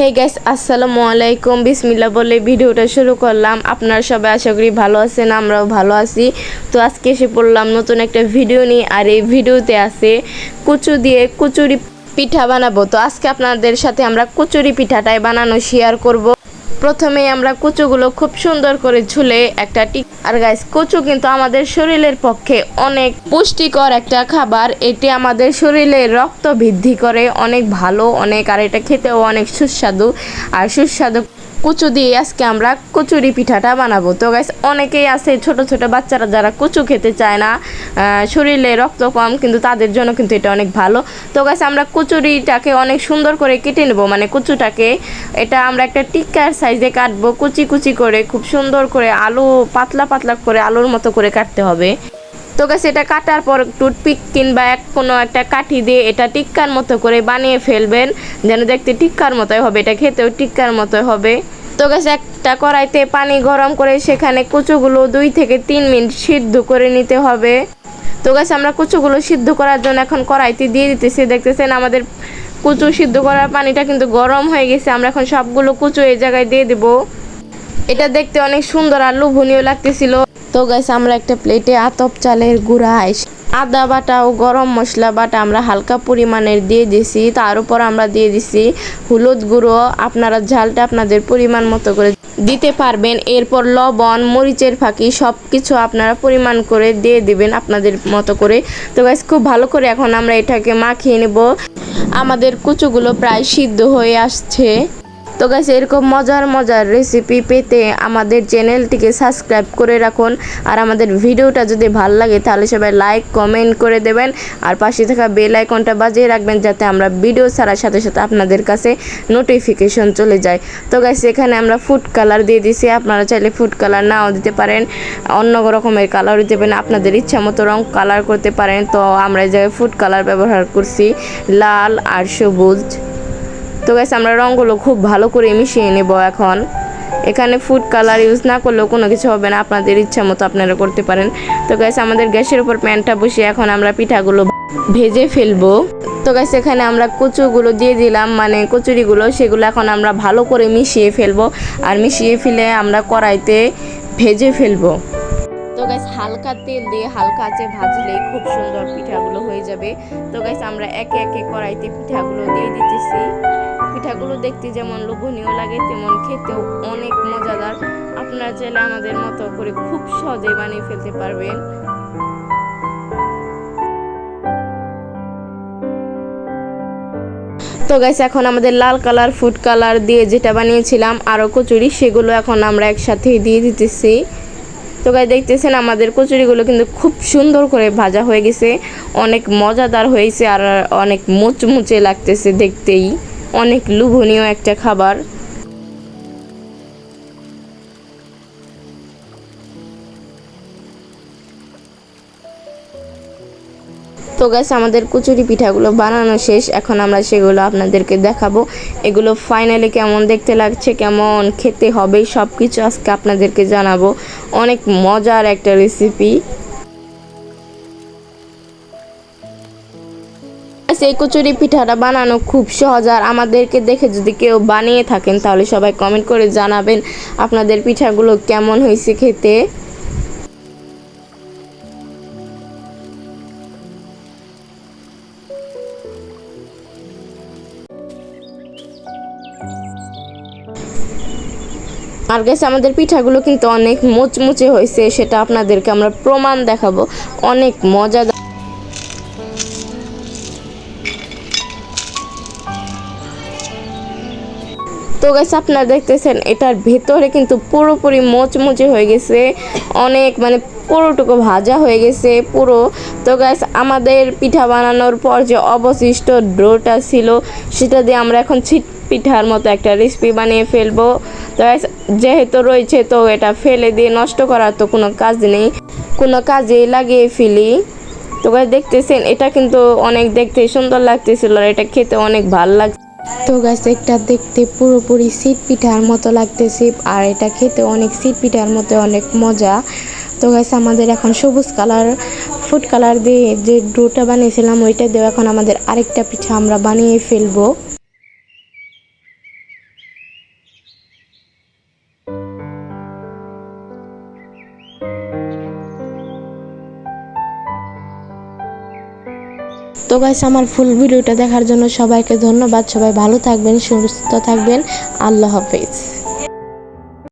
হে gas আসসালামু আলাইকুম বিসমিল্লা বলে ভিডিওটা শুরু করলাম। আপনারা সবাই আশা করি ভালো আছেন, আমরাও ভালো আছি। তো আজকে এসে পড়লাম নতুন একটা ভিডিও নিয়ে, আর এই ভিডিওতে আছে কুচু দিয়ে কুচুরি পিঠা বানাবো। তো আজকে আপনাদের সাথে আমরা কচুরি পিঠাটাই বানানো শেয়ার করব। প্রথমে আমরা কুচুগুলো খুব সুন্দর করে ঝুলে একটা টিক আর গাইস কচু কিন্তু আমাদের শরীরের পক্ষে অনেক পুষ্টিকর একটা খাবার। এটি আমাদের শরীরে রক্ত বৃদ্ধি করে, অনেক ভালো, অনেক, আর এটা খেতেও অনেক সুস্বাদু। আর সুস্বাদু কুচু দিয়ে আজকে আমরা কচুরি পিঠাটা বানাবো। তো গাইস অনেকেই আছে ছোট ছোট বাচ্চারা যারা কুচু খেতে চায় না শরীরে রক্ত কম, কিন্তু তাদের জন্য কিন্তু এটা অনেক ভালো। তো গাইস আমরা কচুরিটাকে অনেক সুন্দর করে কেটে নেব। মানে কুচুটাকে এটা আমরা একটা টিক্কার সাইজে কাটবো। কুচি কুচি করে, খুব সুন্দর করে আলু, পাতলা পাতলা করে আলুর মতো করে কাটতে হবে। তো গাছ, এটা কাটার পর টুথপিক কিংবা এক কোনো একটা কাঠি দিয়ে এটা টিক্কার মতো করে বানিয়ে ফেলবেন, যেন দেখতে টিক্কার মতোই হবে, এটা খেতেও টিক্কার মতোই হবে। তো গাছ, একটা কড়াইতে পানি গরম করে সেখানে কুচুগুলো দুই থেকে তিন মিনিট সিদ্ধ করে নিতে হবে। তো গাছ, আমরা কুচুগুলো সিদ্ধ করার জন্য এখন কড়াইতে দিয়ে দিতেছি, দেখতেছেন আমাদের কুচু সিদ্ধ করার পানিটা কিন্তু গরম হয়ে গেছে, আমরা এখন সবগুলো কুচু এই জায়গায় দিয়ে দেবো। এটা দেখতে অনেক সুন্দর আর লোভনীয় লাগতেছিল। তো গাইস, আমরা একটা প্লেটে আতপ চালের গুঁড়া আদা বাটা ও গরম মশলা বাটা আমরা হালকা পরিমাণের দিয়ে দিছি। তার উপর আমরা দিয়ে দিছি হলুদ গুঁড়ো। আপনারা ঝালটা আপনাদের পরিমাণ মতো করে দিতে পারবেন। এরপর লবণ, মরিচের ফাঁকি সব কিছু আপনারা পরিমাণ করে দিয়ে দিবেন আপনাদের মতো করে। তো গাইস, খুব ভালো করে এখন আমরা এটাকে মাখিয়ে নেব। আমাদের কুচুগুলো প্রায় সিদ্ধ হয়ে আসছে। তো গাইস এরকম মজার মজার রেসিপি পেতে আমাদের চ্যানেলটিকে সাবস্ক্রাইব করে রাখুন। আর আমাদের ভিডিওটা যদি ভালো লাগে, তাহলে সবাই লাইক কমেন্ট করে দেবেন। আর পাশে থাকা বেল আইকনটা বাজিয়ে রাখবেন, যাতে আমরা ভিডিও ছাড়ার সাথে সাথে আপনাদের কাছে নোটিফিকেশন চলে যায়। তো গাইস এখানে আমরা ফুড কালার দিয়ে দিছি আপনারা চাইলে ফুড কালার নাও দিতে পারেন। অন্য রকমের কালার দিতে পারেন আপনাদের ইচ্ছা মতো রং কালার করতে পারেন। তো আমরা এই জায়গায় ফুড কালার ব্যবহার করছি। লাল আর সবুজ। তো গাইস আমরা রঙগুলো খুব ভালো করে মিশিয়ে নেব এখন। এখানে ফুড কালার ইউজ না করলেও কোনো কিছু হবে না, আপনাদের ইচ্ছা মতো আপনারা করতে পারেন। তো গাইস আমাদের গ্যাসের উপর প্যানটা বসিয়ে এখন আমরা পিঠাগুলো ভেজে ফেলব। তো গাইস এখানে আমরা কচুগুলো দিয়ে দিলাম মানে কচুরিগুলো, সেগুলো এখন আমরা ভালো করে মিশিয়ে ফেলব। আর মিশিয়ে ফেলে আমরা কড়াইতে ভেজে ফেলব। তো গাইস হালকা তেল দিয়ে হালকা আঁচে ভাজলে খুব সুন্দর পিঠাগুলো হয়ে যাবে। তো গাইস আমরা একে একে কড়াইতে পিঠাগুলো দিয়ে দিতেছি। পিঠাগুলো দেখতে যেমন লোভনীয় লাগে, তেমন খেতেও অনেক মজাদার। আপনারা চাইলে আমাদের মতো করে খুব সহজে বানিয়ে ফেলতে পারবেন। তো গাইস এখন আমাদের লাল কালার, ফুড কালার দিয়ে যেটা বানিয়েছিলাম আরও কচুরি, সেগুলো এখন আমরা একসাথে দিয়ে দিতেছি। তো গাই দেখতেছেন আমাদের কচুরিগুলো কিন্তু খুব সুন্দর করে ভাজা হয়ে গেছে, অনেক মজাদার হয়েছে আর অনেক মুচমুচে লাগতেছে দেখতেই। অনেক লোভনীয় একটা খাবার। তো গাছ আমাদের কচুরি পিঠাগুলো বানানো শেষ। এখন আমরা সেগুলো আপনাদেরকে দেখাবো। এগুলো ফাইনালি কেমন দেখতে লাগছে, কেমন খেতে হবে সব কিছু আজকে আপনাদেরকে জানাব। অনেক মজার একটা রেসিপি এই কচুরি পিঠাটা বানানো খুব সহজ। আর আমাদেরকে দেখে যদি কেউ বানিয়ে থাকেন, তাহলে সবাই কমেন্ট করে জানাবেন আপনাদের পিঠাগুলো কেমন হয়েছে খেতে। আর গেছে আমাদের পিঠাগুলো কিন্তু অনেক মুচমুচে হয়েছে, সেটা আপনাদেরকে আমরা প্রমাণ দেখাবো। অনেক মজাদার তো গাইস আপনারা দেখতেছেন এটার ভেতরে কিন্তু পুরোপুরি মোচমুচে হয়ে গেছে। অনেক মানে পুরোটুকু ভাজা হয়ে গেছে পুরো। তো গাইস আমাদের পিঠা বানানোর পর যে অবশিষ্ট ডোটা ছিল সেটা দিয়ে আমরা এখন ছিট পিঠার মতো একটা রেসিপি বানিয়ে ফেলব। তো guys, যেহেতু রয়েছে তো এটা ফেলে দিয়ে নষ্ট করার তো কোনো কাজ নেই। কোনো কাজে লাগিয়ে ফেলি। তো গাইস দেখতেছেন এটা কিন্তু অনেক দেখতে সুন্দর লাগতেছিল আর এটা খেতে অনেক ভালো লাগছে। তো গাছ এটা দেখতে পুরোপুরি সিট পিঠার মতো লাগতেছে, আর এটা খেতে অনেক সিট পিঠার মতো, অনেক মজা। তো গাছ আমাদের এখন সবুজ কালার, ফুড কালার দিয়ে যে ডোটা বানিয়েছিলাম, ওইটা দিয়ে এখন আমাদের আরেকটা পিঠা আমরা বানিয়ে ফেলব। তো গাইস আমার ফুল ভিডিওটা দেখার জন্য সবাইকে ধন্যবাদ। সবাই ভালো থাকবেন, সুস্থ থাকবেন। আল্লাহ হাফিজ।